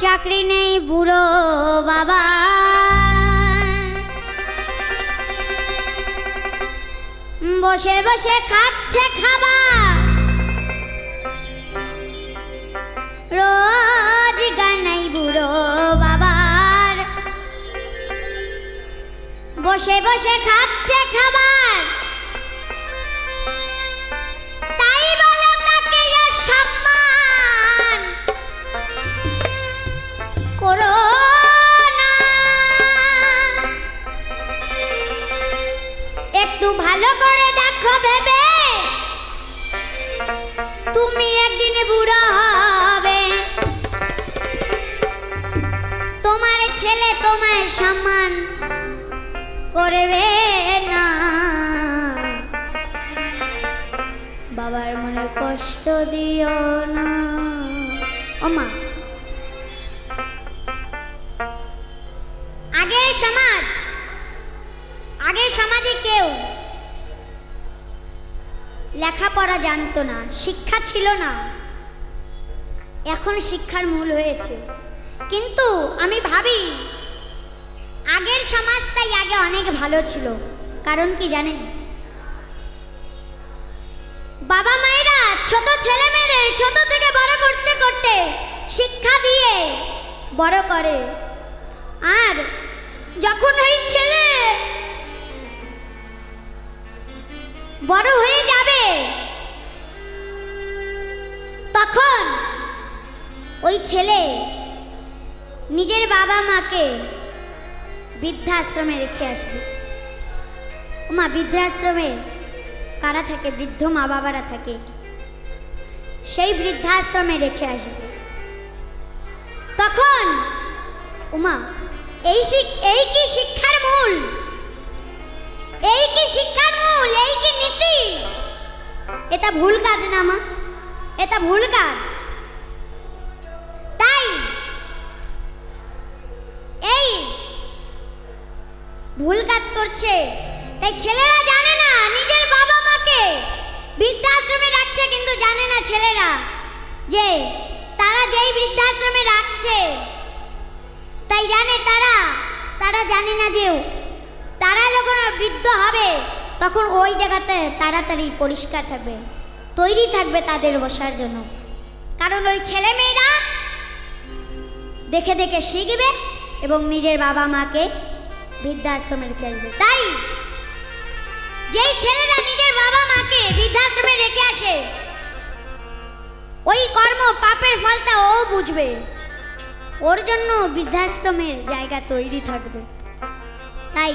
চাকরি নেই বুড়ো বাবা। বসে বসে খাচ্ছে খাবার। রোজগার নাই বুড়ো বাবার। বসে বসে খাচ্ছে খাবার। একটু ভালো করে দেখো ভেবে। তুমি একদিন বুড়ো হবে। তোমার ছেলে তোমায় সম্মান করবে না। বাবার মনে কষ্ট দিও না। ওমা আগের সমাজ। আগের সমাজে কেউ লেখাপড়া জানতো না, শিক্ষা ছিল না। এখন শিক্ষার মূল হয়েছে। কিন্তু আমি ভাবি, আগের সমাজটাই আগে অনেক ভালো ছিল। কারণ কি জানেন? বাবা মায়েরা ছোট ছেলে মেয়েদের ছোট থেকে বড় করতে করতে শিক্ষা দিয়ে বড় করে। আর যখন ওই ছেলে বড় হয়ে যাবে। তখন ওই ছেলে নিজের বাবা মাকে বৃদ্ধাশ্রমে রেখে আসবে। মা বৃদ্ধাশ্রমে কারা থাকে? বৃদ্ধ মা বাবারা থাকে। সেই বৃদ্ধাশ্রমে রেখে আসবে। তখন উমা, এই এই কি শিক্ষার মূল? এই কি শিক্ষার মূল এই কি নীতি? এটা ভুল কাজ না, মা। এটা ভুল কাজ। তাই এই ভুল কাজ করছে। তাই ছেলেরা জানে না, নিজের বাবা মাকে। বৃদ্ধাশ্রমে রাখছে, কিন্তু জানে না ছেলেরা যে তারা যেই বৃদ্ধাশ্রমে রাখছে, তাই জানে তারা তারা জানে না যে তারা যখন বৃদ্ধ হবে, তখন ওই জায়গাতে তাড়াতাড়ি পরিষ্কার থাকবে, তৈরি থাকবে তাদের বসার জন্য। কারণ ওই ছেলে মেয়েরা দেখে দেখে শিখবে এবং নিজের বাবা মাকে বৃদ্ধাশ্রমে রেখে আসবে। তাই যেই ছেলেরা নিজের বাবা মাকে বৃদ্ধাশ্রমে রেখে আসে, ওই কর্ম পাপের ফলটা ও বুঝবে। ওর জন্য বৃদ্ধাশ্রমের জায়গা তৈরি থাকবে। তাই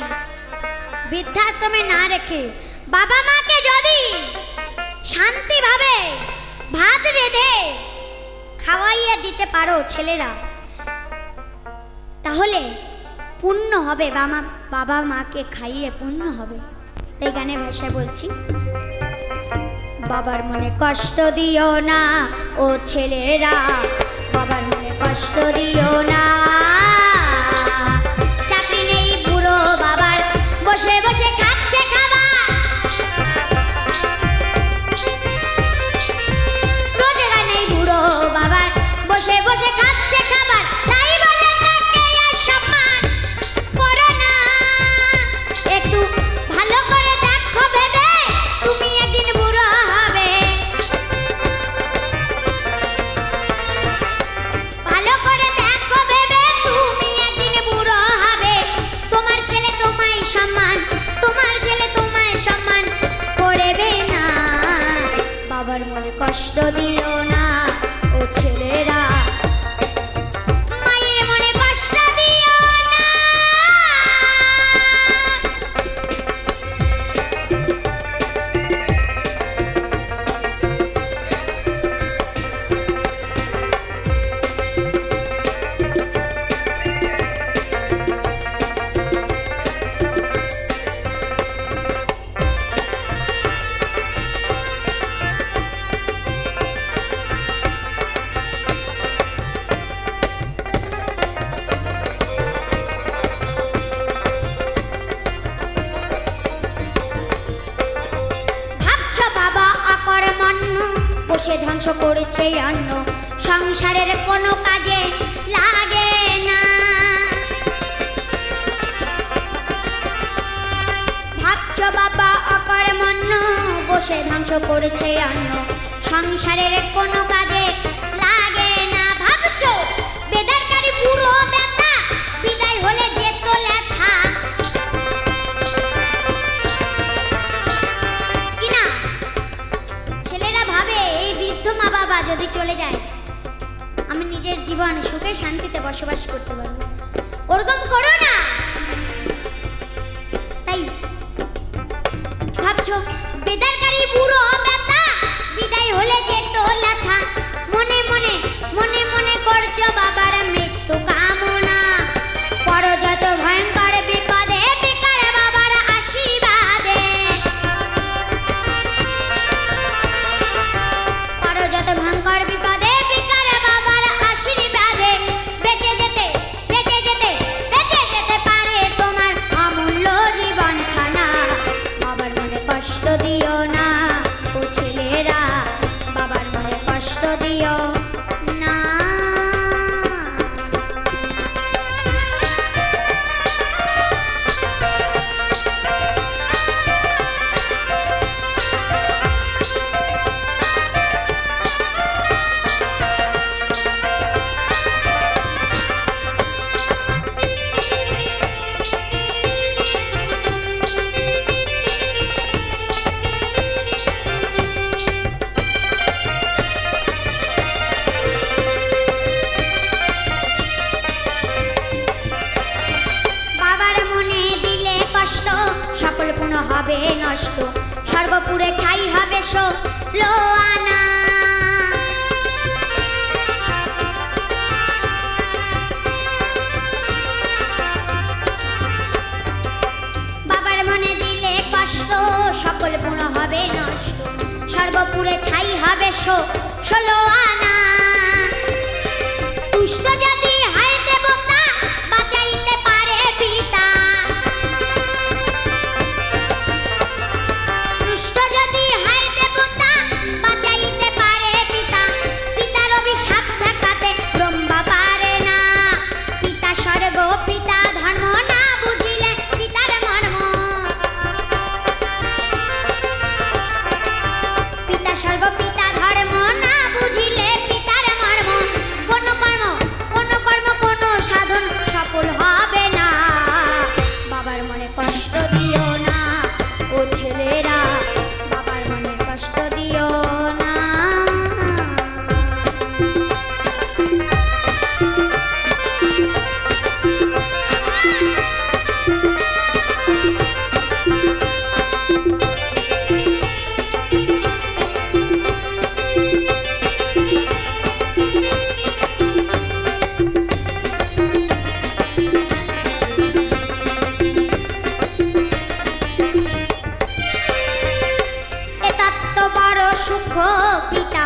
বৃদ্ধাশ্রমে না রেখে বাবা মাকে যদি শান্তিভাবে ভাত রেঁধে খাওয়াইয়ে দিতে পারো ছেলেরা, তাহলে পুণ্য হবে বাবা বাবা মাকে খাইয়ে পুণ্য হবে। তাই গানের ভাষায় বলছি, বাবার মনে কষ্ট দিও না ও ছেলেরা, বাবার মনে কষ্ট দিও না। ধ্বংস করেছে অন্য। সংসারের কোনো কাজে লাগে না। ভাবছ বাবা, অকর্মণ্য, বসে ধ্বংস করেছে অন্য। সংসারের কোনো শান্তিতে বসবাস করতে পারব। ওরকম করো না। তাই ভাবছ, বেদারকারী বুড়ো ব্যথা বিদায় হলে যে লেখা হবে নষ্ট। সর্বপুরে ছাই হবে সো লো আনা বাবার মনে দিলে কষ্ট, সকল পূর্ণ হবে নষ্ট। সর্বপুরে ছাই হবে ষোলো আনা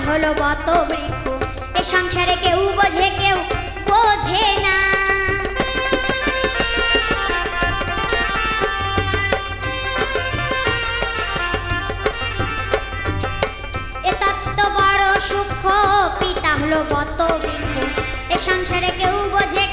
হলো বত বৃক্ষ? এ সংসারে কেউ বোঝে কেউ বোঝে না। তত্ত্ব বড় পিতা হলো বত বৃক্ষ? এ সংসারে কেউ বোঝে